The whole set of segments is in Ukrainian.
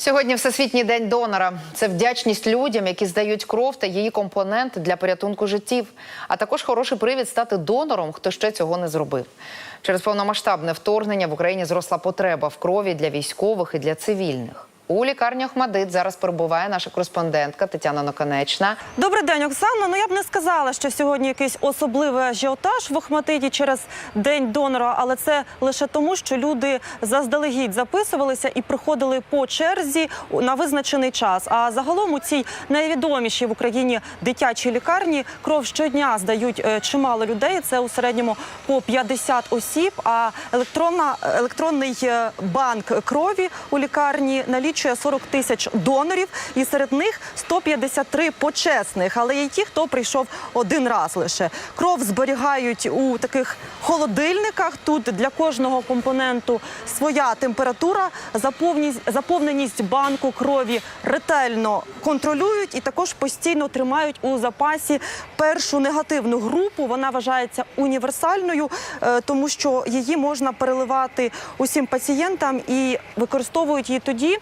Сьогодні Всесвітній день донора. Це вдячність людям, які здають кров та її компоненти для порятунку життів, а також хороший привід стати донором, хто ще цього не зробив. Через повномасштабне вторгнення в Україні зросла потреба в крові для військових і для цивільних. У лікарні Охмадит зараз перебуває наша кореспондентка Тетяна Ноконечна. Добрий день, Оксано. Ну я б не сказала, що сьогодні якийсь особливий ажіотаж в Охматиті через день донора, але це лише тому, що люди заздалегідь записувалися і приходили по черзі на визначений час. А загалом у цій найвідомішій в Україні дитячій лікарні кров щодня здають е, чимало людей. Це у середньому по 50 осіб. А електронна електронний е, банк крові у лікарні налічує 40 тисяч донорів, і серед них 153 почесних. Але є ті, хто прийшов один раз лише. Кров зберігають у таких холодильниках. Тут для кожного компоненту своя температура. Заповненість банку крові ретельно контролюють і також постійно тримають у запасі першу негативну групу. Вона вважається універсальною, е, тому що її можна переливати усім пацієнтам і використовують її тоді.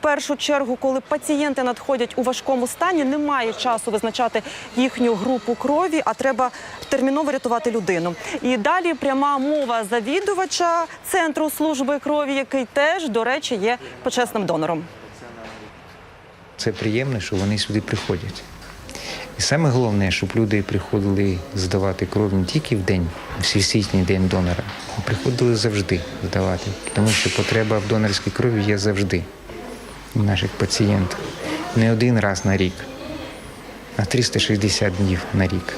Першу чергу, коли пацієнти надходять у важкому стані, немає часу визначати їхню групу крові, а треба терміново рятувати людину. І далі пряма мова завідувача центру служби крові, який теж, до речі, є почесним донором. Це приємно, що вони сюди приходять. І саме головне, щоб люди приходили здавати кров не тільки в день, всесвітній день донора, а приходили завжди здавати. Тому що потреба в донорській крові є завжди наших пацієнтів. Не один раз на рік, а 360 днів на рік.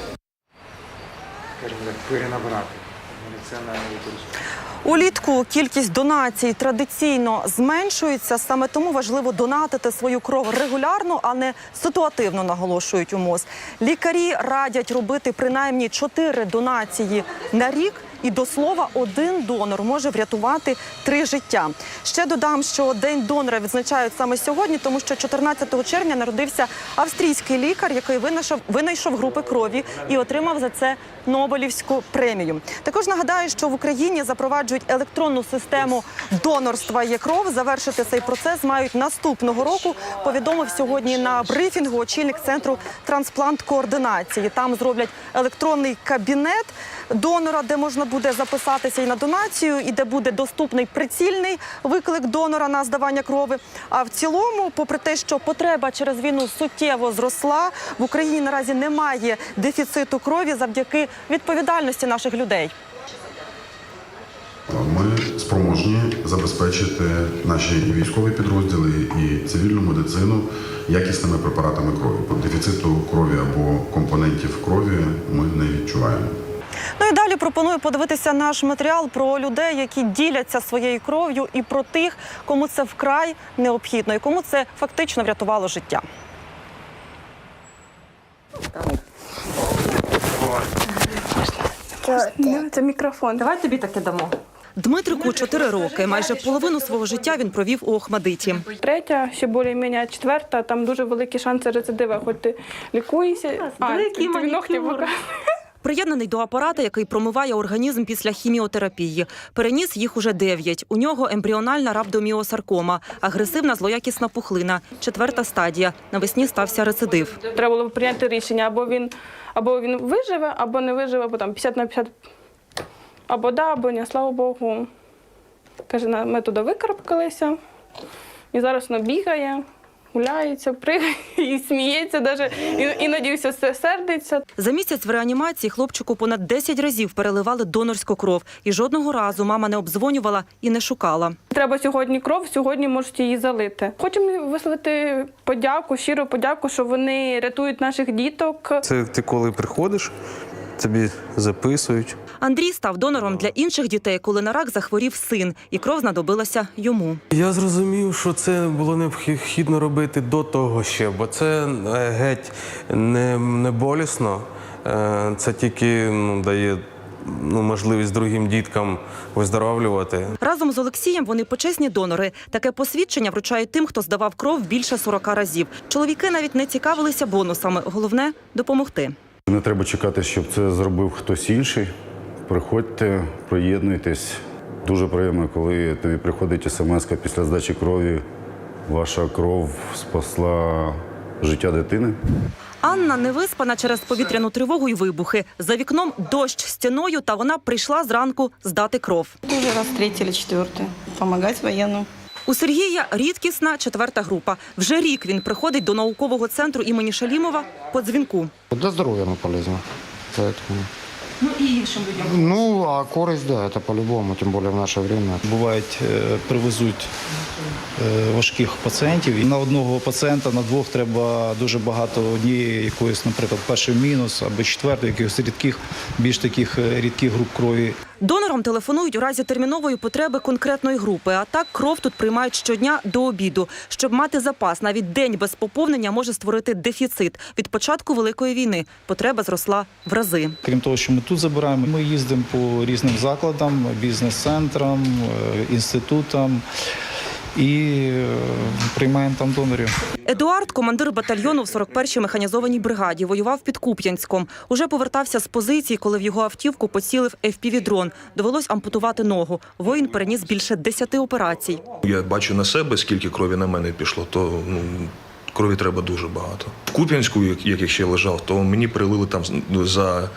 Перенабрати. Улітку кількість донацій традиційно зменшується. Саме тому важливо донатити свою кров регулярно, а не ситуативно наголошують у МОЗ. Лікарі радять робити принаймні 4 донації на рік. І до слова, один донор може врятувати три життя. Ще додам, що день донора відзначають саме сьогодні, тому що 14 червня народився австрійський лікар, який винайшов, винайшов групи крові і отримав за це Нобелівську премію. Також нагадаю, що в Україні запроваджують електронну систему донорства є кров. Завершити цей процес мають наступного року. Повідомив сьогодні на брифінгу очільник центру трансплант координації. Там зроблять електронний кабінет донора, де можна буде записатися і на донацію, і де буде доступний прицільний виклик донора на здавання крови. А в цілому, попри те, що потреба через війну суттєво зросла, в Україні наразі немає дефіциту крові завдяки відповідальності наших людей. Ми спроможні забезпечити наші військові підрозділи і цивільну медицину якісними препаратами крові. Дефіциту крові або компонентів крові ми не відчуваємо. Ну і далі пропоную подивитися наш матеріал про людей, які діляться своєю кров'ю, і про тих, кому це вкрай необхідно, і кому це фактично врятувало життя. Це мікрофон. Давай тобі таке дамо. Дмитрику 4 роки. Майже половину свого життя він провів у Охмадиті. Третя, ще більш-менш, четверта, там дуже великі шанси рецидива, хоч ти лікуєшся. великий тобі ногті манікюр. Приєднаний до апарата, який промиває організм після хіміотерапії. Переніс їх уже дев'ять. У нього ембріональна рhabdomyosаркома, агресивна злоякісна пухлина, четверта стадія. Навесні стався рецидив. Треба було прийняти рішення, або він, або він виживе, або не виживе, або там 50 на 50. Або да, або ні, слава Богу. Каже, ми туди викарабкалися. І зараз воно бігає, гуляється, пригає і сміється, даже, і, іноді все сердиться. За місяць в реанімації хлопчику понад 10 разів переливали донорську кров. І жодного разу мама не обдзвонювала і не шукала. Треба сьогодні кров, сьогодні можуть її залити. Хочемо висловити подяку, щиру подяку, що вони рятують наших діток. Це ти коли приходиш, тобі записують. Андрій став донором для інших дітей, коли на рак захворів син, і кров знадобилася йому. Я зрозумів, що це було необхідно робити до того ще, бо це е, геть не, не болісно. Е, Це тільки ну, дає ну, можливість другим діткам виздоровлювати. Разом з Олексієм вони почесні донори. Таке посвідчення вручають тим, хто здавав кров більше 40 разів. Чоловіки навіть не цікавилися бонусами. Головне допомогти. Не треба чекати, щоб це зробив хтось інший Приходьте, приєднуйтесь. Дуже приємно, коли тобі приходить смс після здачі крові Ваша кров спасла життя дитини. Анна не виспана через повітряну тривогу і вибухи. За вікном дощ стіною, та вона прийшла зранку здати кров. Уже раз третий или четвертый. Помогать военным. У Сергія рідкісна четверта група. Вже рік він приходить до наукового центру імені Шалімова по дзвінку. Для здоровья оно полезно. Поэтому. Ну і іншим людям. Ну, а користь, да, це по-любому, тим більше в наше время. Бувають, е, привезуть е, важких пацієнтів. І на одного пацієнта, на двох треба дуже багато однієї якоїсь, наприклад, перший мінус або четвертої, якихось рідких, більш таких е, рідких груп крові. Донорам телефонують у разі термінової потреби конкретної групи. А так кров тут приймають щодня до обіду. Щоб мати запас, навіть день без поповнення може створити дефіцит. Від початку великої війни потреба зросла в рази. Крім того, що ми тут забираємо, ми їздимо по різним закладам, бізнес-центрам, е, інститутам і е, приймаємо там донорів. Едуард, командир батальйону в 41-й механізованій бригаді, воював під Куп'янськом. Уже повертався з позиції, коли в його автівку поцілив FPV-дрон. Довелось ампутувати ногу. Воїн переніс більше 10 операцій. Я бачу на себе, скільки крові на мене пішло, то ну, крові треба дуже багато. В Куп'янську, як, як я ще лежав, то мені прилили там ну, за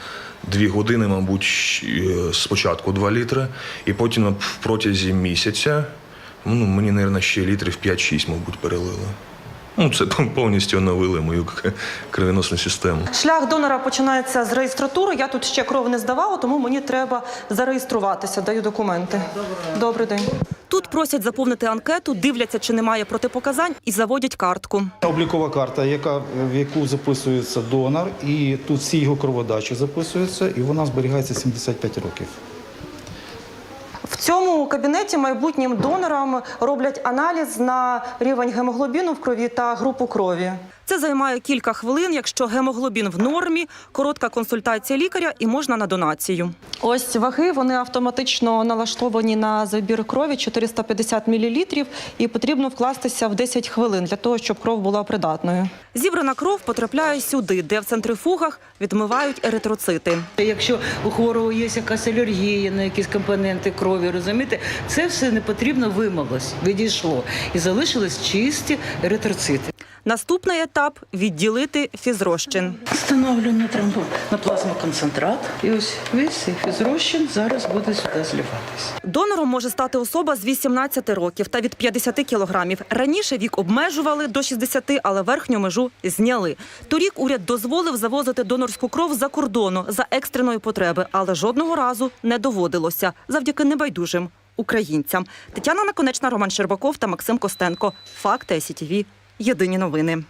дві години, мабуть, е, спочатку 2 літри, і потім в протязі місяця ну, мені, мабуть, ще літрів 5-6, мабуть, перелили. Ну, це повністю оновили мою кровоносну систему. Шлях донора починається з реєстратури. Я тут ще кров не здавала, тому мені треба зареєструватися. Даю документи. Добрий день. Тут просять заповнити анкету, дивляться, чи немає протипоказань, і заводять картку. Облікова карта, яка, в яку записується донор, і тут всі його кроводачі записуються, і вона зберігається 75 років. Цьому кабінеті майбутнім донорам роблять аналіз на рівень гемоглобіну в крові та групу крові. Це займає кілька хвилин. Якщо гемоглобін в нормі, коротка консультація лікаря і можна на донацію. Ось ваги вони автоматично налаштовані на забір крові 450 мл і потрібно вкластися в 10 хвилин для того, щоб кров була придатною. Зібрана кров потрапляє сюди, де в центрифугах відмивають еритроцити. Якщо у хворого є якась алергія на якісь компоненти крові, розумієте, це все не потрібно вимилось, відійшло і залишились чисті еритроцити. Наступний етап відділити фізрозчин. Встановлено тромбо на плазмоконцентрат. І ось весь цей фізрозчин зараз буде сюди зливатися. Донором може стати особа з 18 років та від 50 кілограмів. Раніше вік обмежували до 60, але верхню межу зняли. Торік уряд дозволив завозити донорську кров за кордону за екстреної потреби, але жодного разу не доводилося завдяки небайдужим українцям. Тетяна Наконечна, Роман Щербаков та Максим Костенко. Факти СІТВ. Єдині новини.